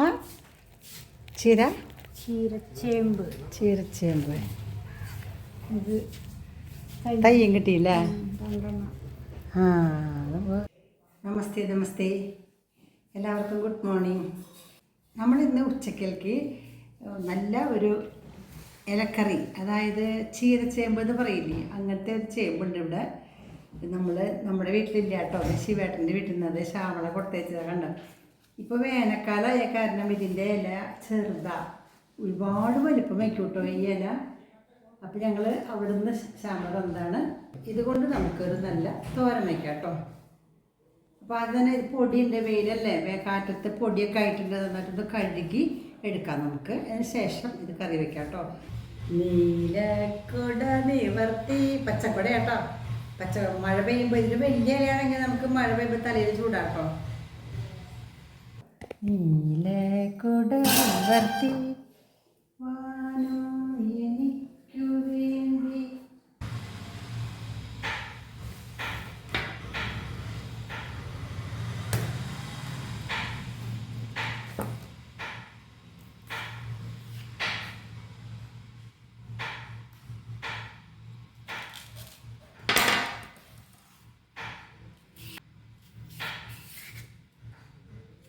ആ? ചീര? ചീരച്ചേമ്പ്. ചീരച്ചേമ്പ്. ഇത് തയ്യും കിട്ടിയില്ലേ? ആ നമസ്തേ നമസ്തേ. എല്ലാവർക്കും ഗുഡ് മോർണിംഗ്. നമ്മൾ ഇന്ന് ഉച്ചക്കലേക്ക് നല്ല ഒരു ഇലക്കറി അതായത് ചീരച്ചേമ്പ് എന്ന് പറയില്ലേ? അങ്ങനത്തെ ഒരു ചേമ്പുണ്ട് ഇവിടെ. നമ്മൾ നമ്മുടെ വീട്ടിലില്ല കേട്ടോ. ശിവേട്ടന്റെ വീട്ടിൽ നിന്ന് അത് ശ്യാമള കൊട്ടേച്ചതാണ് കണ്ടോ ഇപ്പോൾ വേനൽക്കാലമായ കാരണം ഇതിന്റെ ഇല ചെറുതാ. ഒരുപാട് വലിപ്പം വെക്കൂട്ടോ ഈ ഇല. അപ്പൊ ഞങ്ങൾ അവിടുന്ന് ശാമ്പത് എന്താണ്? ഇതുകൊണ്ട് നമുക്കൊരു നല്ല തോരൻ വയ്ക്കാം കേട്ടോ അപ്പോൾ അത് തന്നെ പൊടിയുണ്ട് വെയിലല്ലേ? കാറ്റത്തെ കാറ്റത്ത് പൊടിയൊക്കെ ആയിട്ടുണ്ട്. എന്നിട്ട് ഇത് കഴുകി എടുക്കാം നമുക്ക്. അതിന് ശേഷം ഇത് കറി വെക്കാം കേട്ടോ നീലക്കുട നിവർത്തി പച്ചക്കുട കേട്ടോ പച്ച മഴ പെയ്യുമ്പോൾ ഇതിന് വലിയ ഇലയാണെങ്കിൽ നമുക്ക് മഴ പെയ്യുമ്പോൾ തലയിൽ ചൂടാട്ടോ. നീലക്കുട നിവർത്തി വാനോ എനിക്കു വേണ്ടി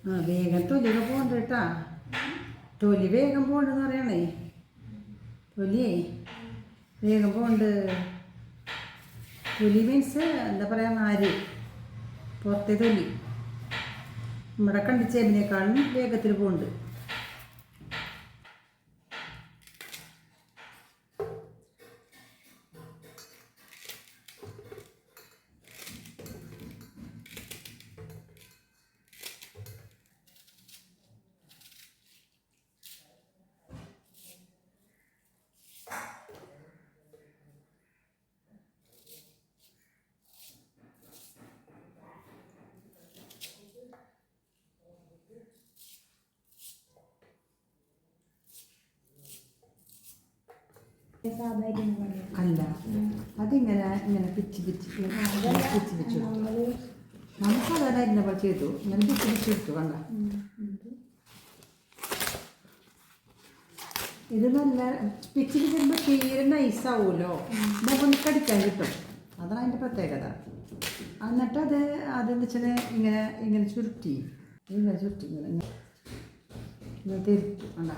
ആ വേഗം തൊലിയൊക്കെ പോകണ്ട കേട്ടാ. തൊലി വേഗം പോകണ്ടെന്ന് പറയണേ. തൊലിയേ വേഗം പോകണ്ട്. തൊലി മീൻസ് എന്താ പറയുക നാര്. പുറത്തെ തൊലി. നമ്മുടെ കണ്ടിച്ചേബിനേക്കാളും വേഗത്തിൽ പോകുന്നുണ്ട് അല്ല അതിങ്ങനെ ഇങ്ങനെ പിച്ച് പിച്ച് പിച്ച് പിച്ച് നമുക്ക് അരിഞ്ഞ പോലെ ചെയ്തു. ഇങ്ങനെ പിച്ച് പിച്ച് എടുത്തു കണ്ട. ഇത് നല്ല പിച്ച് പിച്ചുമ്പോൾ തീരെ നൈസാവുമല്ലോ കടിക്കാൻ കിട്ടും. അതാണ് അതിന്റെ പ്രത്യേകത. എന്നിട്ട് അത് അതെന്ന് വെച്ചാൽ ഇങ്ങനെ ഇങ്ങനെ ചുരുട്ടി. ഇങ്ങനെ ചുരുട്ടി ഇങ്ങനെ തിരുത്തു കണ്ട.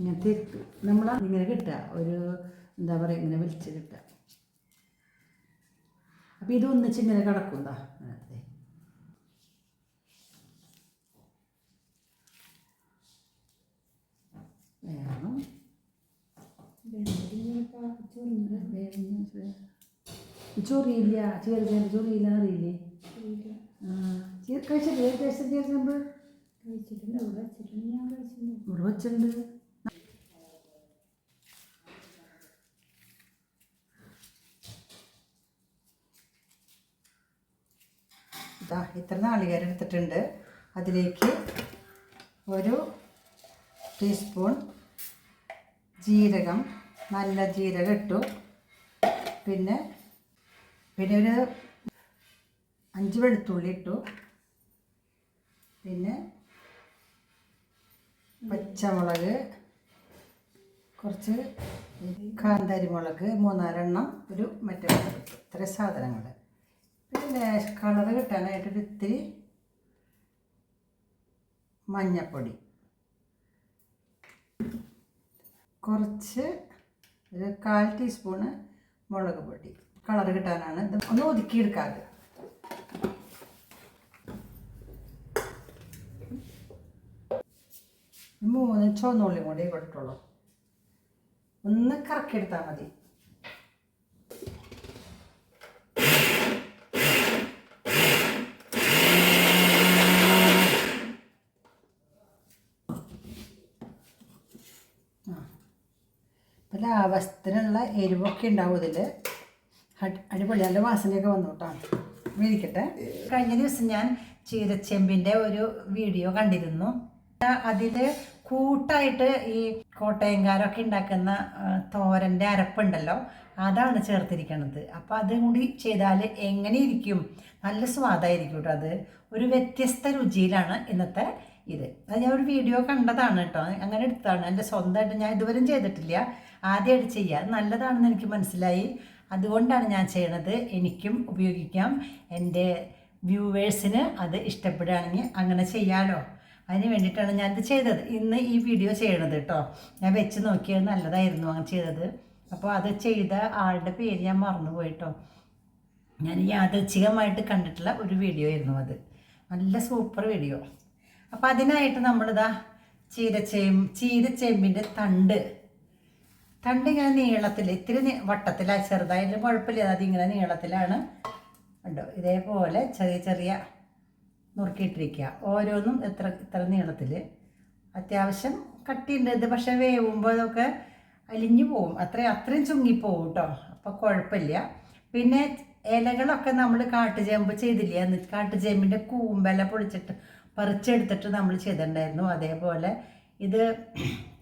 ഇങ്ങനെ തിരുത്തു നമ്മൾ ഇങ്ങനെ കിട്ടുക. ഒരു എന്താ പറയുക ഇങ്ങനെ വലിച്ച് കിട്ടുക. അപ്പോൾ ഇത് ഒന്നിച്ച് ഇങ്ങനെ കിടക്കും എന്താ വേണം. ചൊറിയില്ല. ചേർക്കാൻ ചൊറിയില്ല അറിയില്ലേ? കഴിച്ചിട്ടില്ലേ? ടേസ്റ്റ് ചേർക്കുമ്പോൾ ഇവിടെ വെച്ചിട്ടുണ്ട് ഇതാ ഇത്ര നാളികേരം എടുത്തിട്ടുണ്ട്. അതിലേക്ക് ഒരു ടീസ്പൂൺ ജീരകം നല്ല ജീരകം ഇട്ടു. പിന്നെ പിന്നെ ഒരു അഞ്ച് വെളുത്തുള്ളി ഇട്ടു. പിന്നെ പച്ചമുളക് കുറച്ച് കാന്താരി മുളക് മൂന്നാലെണ്ണം ഒരു മറ്റേ ഇത്ര സാധനങ്ങൾ പിന്നെ കളർ കിട്ടാനായിട്ട് ഇത്തിരി മഞ്ഞപ്പൊടി. കുറച്ച് ഒരു കാൽ ടീസ്പൂണ് മുളക് പൊടി. കളർ കിട്ടാനാണ്. ഇത് ഒന്ന് ഒതുക്കിയെടുക്കാറ് മൂന്ന് ചുവന്നുള്ളിയും കൂടി കൊടുത്തോളൂ ഒന്ന് കറക്കിയെടുത്താൽ മതി ആ ഇപ്പം എരിവൊക്കെ ഉണ്ടാവും ഇതിൽ അടിപൊളി. നല്ല വാസനയൊക്കെ വന്നു കേട്ടോ. വിരിക്കട്ടെ കഴിഞ്ഞ ദിവസം ഞാൻ ചീരച്ചെമ്പിന്റെ ഒരു വീഡിയോ കണ്ടിരുന്നു. അതിൽ കൂട്ടായിട്ട് ഈ കോട്ടയംകാരൊക്കെ ഉണ്ടാക്കുന്ന തോരന്റെ അരപ്പുണ്ടല്ലോ. അതാണ് ചേർത്തിരിക്കണത്. അപ്പോൾ അതും കൂടി ചെയ്താൽ എങ്ങനെ ഇരിക്കും നല്ല സ്വാദായിരിക്കും കേട്ടോ അത്. ഒരു വ്യത്യസ്ത രുചിയിലാണ് ഇന്നത്തെ ഇത്. അത് ഞാൻ ഒരു വീഡിയോ കണ്ടതാണ് കേട്ടോ. അങ്ങനെ എടുത്താണ് എന്റെ സ്വന്തമായിട്ട് ഞാൻ ഇതുവരെയും ചെയ്തിട്ടില്ല. ആദ്യമായിട്ട് ചെയ്യുക. അത് നല്ലതാണെന്ന് എനിക്ക് മനസ്സിലായി. അതുകൊണ്ടാണ് ഞാൻ ചെയ്യണത്. എനിക്കും ഉപയോഗിക്കാം. എന്റെ വ്യൂവേഴ്സിന് അത് ഇഷ്ടപ്പെടുകയാണെങ്കിൽ അങ്ങനെ ചെയ്യാമല്ലോ അതിന് വേണ്ടിയിട്ടാണ് ഞാനിത് ചെയ്തത്. ഇന്ന് ഈ വീഡിയോ ചെയ്യണത് കേട്ടോ. ഞാൻ വെച്ച് നോക്കിയത് നല്ലതായിരുന്നു അങ്ങനെ ചെയ്തത്. അപ്പോൾ അത് ചെയ്ത ആളുടെ പേര് ഞാൻ മറന്നുപോയി കേട്ടോ ഞാൻ യാദൃച്ഛികമായിട്ട് കണ്ടിട്ടുള്ള ഒരു വീഡിയോ ആയിരുന്നു അത്. നല്ല സൂപ്പർ വീഡിയോ. അപ്പോൾ അതിനായിട്ട് നമ്മളിതാ ചീരച്ചേമ്പ് ചീരച്ചേമ്പിന്റെ തണ്ട് തണ്ട് ഇങ്ങനെ നീളത്തിൽ ഇത്തിരി വട്ടത്തിലാണ് ചെറുതായാലും കുഴപ്പമില്ല. അതിങ്ങനെ നീളത്തിലാണ്. ഉണ്ടോ ഇതേപോലെ ചെറിയ ചെറിയ നുറുക്കിയിട്ടിരിക്കുക. ഓരോന്നും എത്ര ഇത്ര നീളത്തിൽ. അത്യാവശ്യം കട്ടിയുണ്ട് ഇത്. പക്ഷേ വേവുമ്പോൾ അതൊക്കെ അലിഞ്ഞു പോവും അത്ര അത്രയും ചുങ്ങിപ്പോവും കേട്ടോ. അപ്പോൾ കുഴപ്പമില്ല. പിന്നെ ഇലകളൊക്കെ നമ്മൾ കാട്ടുചേമ്പ് ചെയ്തില്ലേ? അന്ന് കാട്ടുചേമ്പിന്റെ കൂമ്പല പൊളിച്ചിട്ട് പറിച്ചെടുത്തിട്ട് നമ്മൾ ചെയ്തിട്ടുണ്ടായിരുന്നു. അതേപോലെ ഇത്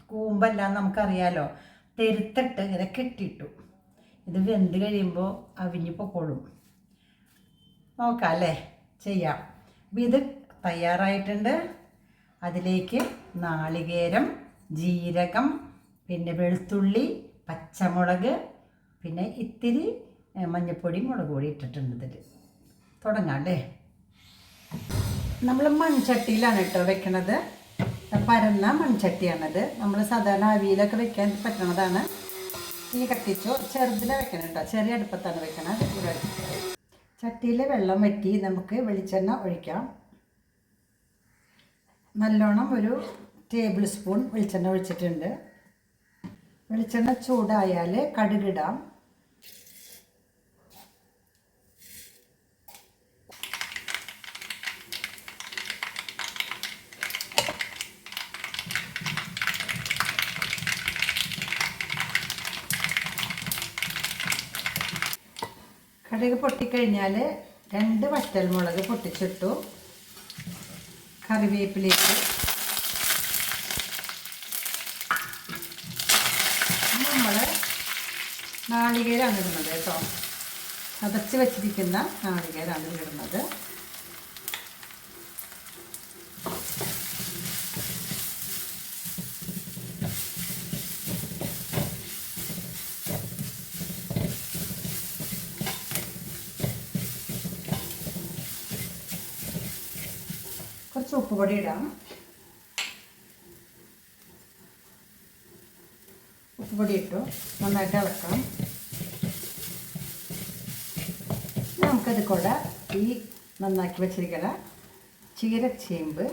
കൂമ്പല്ല നമുക്കറിയാലോ. തെരുത്തിട്ട് ഇങ്ങനെ കെട്ടിയിട്ടു. ഇത് വെന്ത് കഴിയുമ്പോൾ അവിഞ്ഞ് പൊക്കോളും. നോക്കാം അല്ലേ ചെയ്യാം. അപ്പം ഇത് തയ്യാറായിട്ടുണ്ട്. അതിലേക്ക് നാളികേരം ജീരകം പിന്നെ വെളുത്തുള്ളി പച്ചമുളക് പിന്നെ ഇത്തിരി മഞ്ഞപ്പൊടി മുളക് പൊടി ഇട്ടിട്ടുണ്ട് ഇതിൽ തുടങ്ങാം അല്ലേ? നമ്മൾ മൺചട്ടിയിലാണ് കേട്ടോ വെക്കണത്. പരന്ന മൺചട്ടിയാണത്. നമ്മൾ സാധാരണ അവിയിലൊക്കെ വെക്കാൻ പറ്റണതാണ്. ഈ കത്തിച്ചോ ചെറുതിൽ വെക്കണം കേട്ടോ. ചെറിയ അടുപ്പത്താണ് വെക്കണത് ഇവിടെ ചട്ടിയിൽ വെള്ളം വറ്റി നമുക്ക് വെളിച്ചെണ്ണ ഒഴിക്കാം. നല്ലോണം ഒരു ടേബിൾ സ്പൂൺ വെളിച്ചെണ്ണ ഒഴിച്ചിട്ടുണ്ട്. വെളിച്ചെണ്ണ ചൂടായാൽ കടുകിടാം. കടുക് പൊട്ടിക്കഴിഞ്ഞാൽ രണ്ട് വറ്റൽമുളക് പൊട്ടിച്ചിട്ടു. കറിവേപ്പിലേക്ക്. നമ്മൾ നാളികേരാണ് ഇടുന്നത് കേട്ടോ. അതച്ച് വെച്ചിരിക്കുന്ന നാളികേരാണ് ഇടുന്നത്. ഉപ്പ് പൊടി ഇടാം ഉപ്പ് പൊടി ഇട്ടു നന്നായിട്ട് ഇളക്കാം നമുക്കത് കൂടെ ഈ നന്നാക്കി വെച്ചിരിക്കുന്ന ചീരച്ചേമ്പ്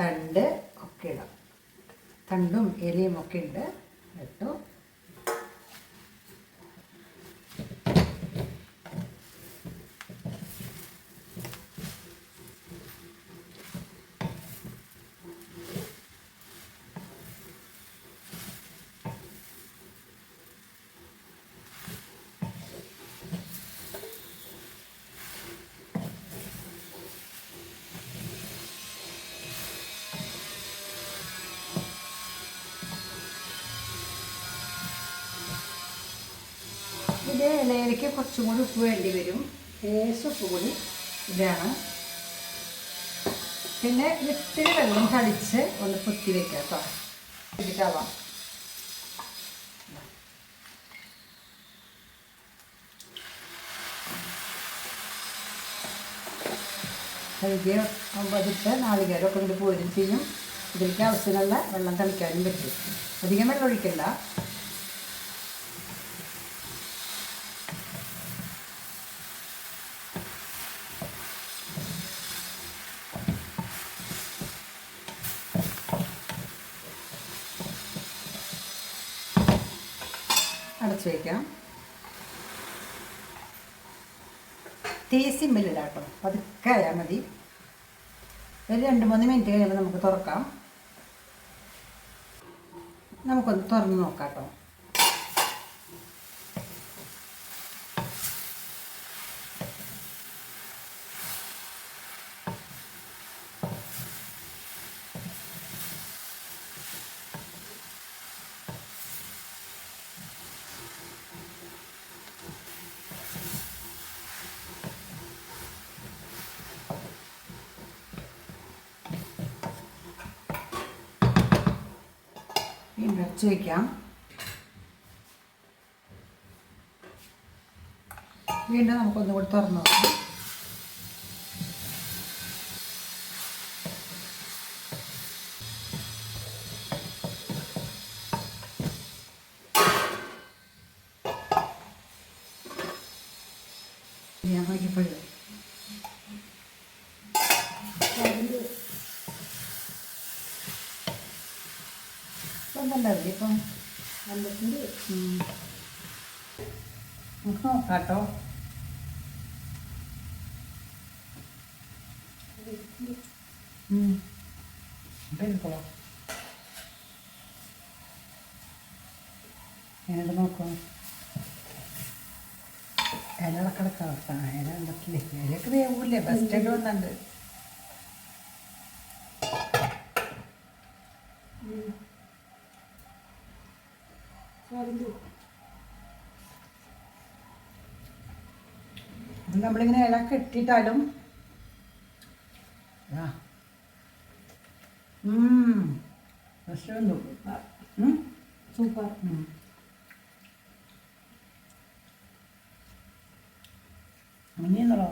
തണ്ട് ഒക്കെ ഇടാം. തണ്ടും എലിയും ഒക്കെ ഉണ്ട്. ഇട്ടു. ഇത് ഇലയിലേക്ക് കുറച്ചും കൂടി ഉപ്പ് വേണ്ടി വരും. ലേശം ഉപ്പ് കൂടി ഇതാണ്. പിന്നെ ഇത്തിരി വെള്ളം തളിച്ച് ഒന്ന് കുത്തി വെക്കുക കേട്ടോ. ഇതിട്ടാവാം കഴുകിയ പതിച്ച് നാളികേരമൊക്കെ കൊണ്ട് പോരും ചെയ്യും. ഇതിലേക്ക് ആവശ്യമുള്ള വെള്ളം തളിക്കാനും പറ്റും. അധികം വെള്ളം ഒഴിക്കണ്ട. അടച്ചു വയ്ക്കാം തീ സിമ്മിലിടാം കേട്ടോ പതുക്കെ ആയാൽ മതി. ഒരു രണ്ട് മൂന്ന് മിനിറ്റ് കഴിയുമ്പോൾ നമുക്ക് തുറക്കാം. നമുക്കൊന്ന് തുറന്ന് നോക്കാം കേട്ടോ അടച്ച് വയ്ക്കാം വീണ്ടും നമുക്കൊന്നുകൂടി തുറന്നു നോക്കാം. എന്താ ഇപ്പം? കേട്ടോ എടുക്കോ ഞാനിത് നോക്കാം ഇല കിടക്കാം ഇല ഉണ്ടല്ലേ ഇലക്ക് വേവൂല്ലേ? ബെസ്റ്റ് ആയിട്ട് വന്നിട്ടുണ്ട്. അതിൽ ഇത് നമ്മളിങ്ങനെ വന്നു ഉം. സൂപ്പർ. അങ്ങനെയെന്നുള്ളോ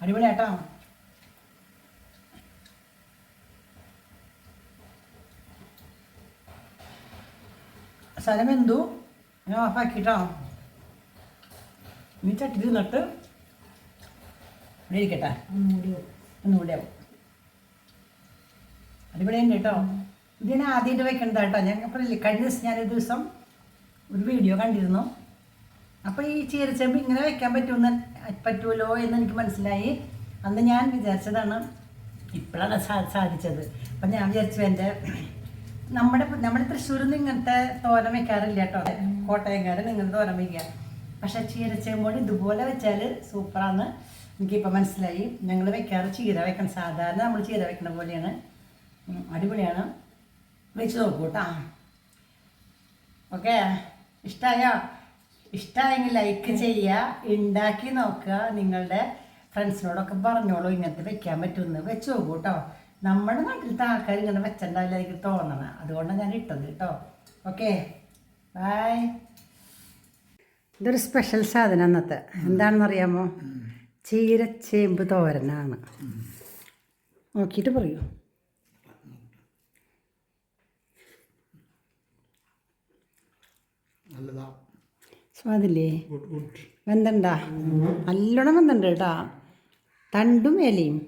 അടിപൊളിയാട്ടോ. സ്ഥലം എന്തു? ഞാൻ ഓഫാക്കിട്ടോ നീ ചട്ടി തിന്നിട്ട് ഇവിടെ ഇരിക്കട്ടെ. ഒന്നുകൂടി ആവും അടിപൊളിയുണ്ട് കേട്ടോ. ഇതിനെ ആദ്യമായിട്ട് വെക്കണ്ട കേട്ടോ. ഞാൻ പറഞ്ഞില്ലേ കഴിഞ്ഞ ദിവസം ഞാനൊരു ദിവസം ഒരു വീഡിയോ കണ്ടിരുന്നു. അപ്പോൾ ഈ ചീരച്ചെമ്പ് ഇങ്ങനെ വെക്കാൻ പറ്റുമെന്ന് പറ്റുമല്ലോ എന്ന് എനിക്ക് മനസ്സിലായി. അന്ന് ഞാൻ വിചാരിച്ചതാണ് ഇപ്പോഴാണ് സാധിച്ചത്. അപ്പം ഞാൻ വിചാരിച്ചു എന്റെ നമ്മുടെ നമ്മുടെ തൃശ്ശൂരിൽ നിന്ന് ഇങ്ങനത്തെ തോരൻ വെക്കാറില്ല കേട്ടോ. കോട്ടയംകാരൻ ഇങ്ങനത്തെ തോരൻ വയ്ക്കുക പക്ഷെ ചീരച്ചെമ്പോട് ഇതുപോലെ വെച്ചാൽ സൂപ്പറാണ് എനിക്കിപ്പോൾ മനസ്സിലായി. ഞങ്ങൾ വെക്കാറ് ചീര വെക്കണം. സാധാരണ നമ്മൾ ചീര വെക്കണ പോലെയാണ്. അടിപൊളിയാണ്. വെച്ച് നോക്കൂ കേട്ടോ ഓക്കെ? ഇഷ്ടമായോ ഇഷ്ടമായെങ്കിൽ ലൈക്ക് ചെയ്യുക ഉണ്ടാക്കി നോക്കുക. നിങ്ങളുടെ ഫ്രണ്ട്സിനോടൊക്കെ പറഞ്ഞോളൂ ഇങ്ങനത്തെ വെക്കാൻ പറ്റുമെന്ന്. വെച്ച് നോക്കൂ കേട്ടോ നമ്മുടെ നാട്ടിലത്തെ ആൾക്കാർ ഇങ്ങനെ വെച്ചിട്ടുണ്ടാവില്ല എനിക്ക് തോന്നണം. അതുകൊണ്ടാണ് ഞാൻ ഇട്ടത് കേട്ടോ ഓക്കെ. ബായ് ഇതൊരു സ്പെഷ്യൽ സാധനം അന്നത്തെ. എന്താണെന്ന് അറിയാമോ? ചീരച്ചേമ്പ് തോരനാണ്. നോക്കിയിട്ട് പറയൂ. നല്ലതാ. സ്വാദില്ലേ വെന്തണ്ട. നല്ലോണം വെന്തണ്ട കേട്ടാ. തണ്ടും ഇലയും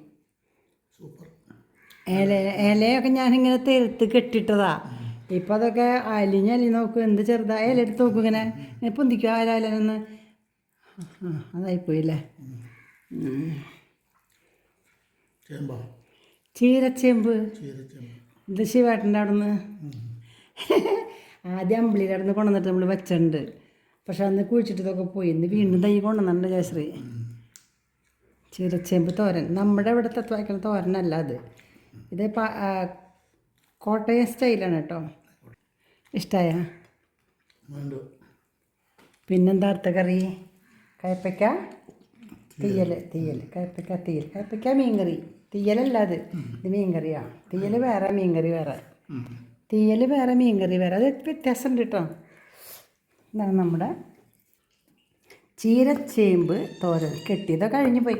ഇല ഇലയൊക്കെ ഇങ്ങനെ തെരുത്ത് കെട്ടിട്ടതാ. ഇപ്പം അതൊക്കെ അലിഞ്ഞ് അലി നോക്കും എന്ത് ചെറുതാ. ഇല എടുത്ത് നോക്കും ഇങ്ങനെ. ഇങ്ങനെ പൊന്തിക്കും ആ ഇലനൊന്ന് ആ അതായിപ്പോയില്ലേ ചീരച്ചേമ്പ്. ഇത് ശിവേട്ടന്റെ അവിടെ നിന്ന് ആദ്യം അമ്പിളിയുടെ അവിടെ നിന്ന് കൊണ്ടുവന്നിട്ട് നമ്മൾ വെച്ചിട്ടുണ്ട്. പക്ഷെ അന്ന് കുഴിച്ചിട്ട് ഇതൊക്കെ പോയി. ഇന്ന് വീണ്ടും തൈ കൊണ്ടുവന്നിട്ടുണ്ട് ജയശ്രീ. ചീരച്ചേമ്പ് തോരൻ. നമ്മുടെ ഇവിടുത്തെ തോരനല്ല അത്. ഇത് കോട്ടയം സ്റ്റൈലാണ് കേട്ടോ. ഇഷ്ടമായ പിന്നെന്താ അടുത്ത കറി? കയപ്പയ്ക്ക തീയൽ തീയൽ കയപ്പയ്ക്ക തീയൽ കയപ്പയ്ക്ക മീൻകറി. തീയലല്ല അത്. ഇത് മീൻകറിയാ. തീയൽ വേറെ മീൻകറി വേറെ. തീയൽ വേറെ മീൻകറി വേറെ. അത് വ്യത്യാസമുണ്ട് കേട്ടോ. എന്താണ് നമ്മുടെ ചീരച്ചേമ്പ് തോരൻ. കെട്ടിയതൊക്കെ കഴിഞ്ഞു പോയി.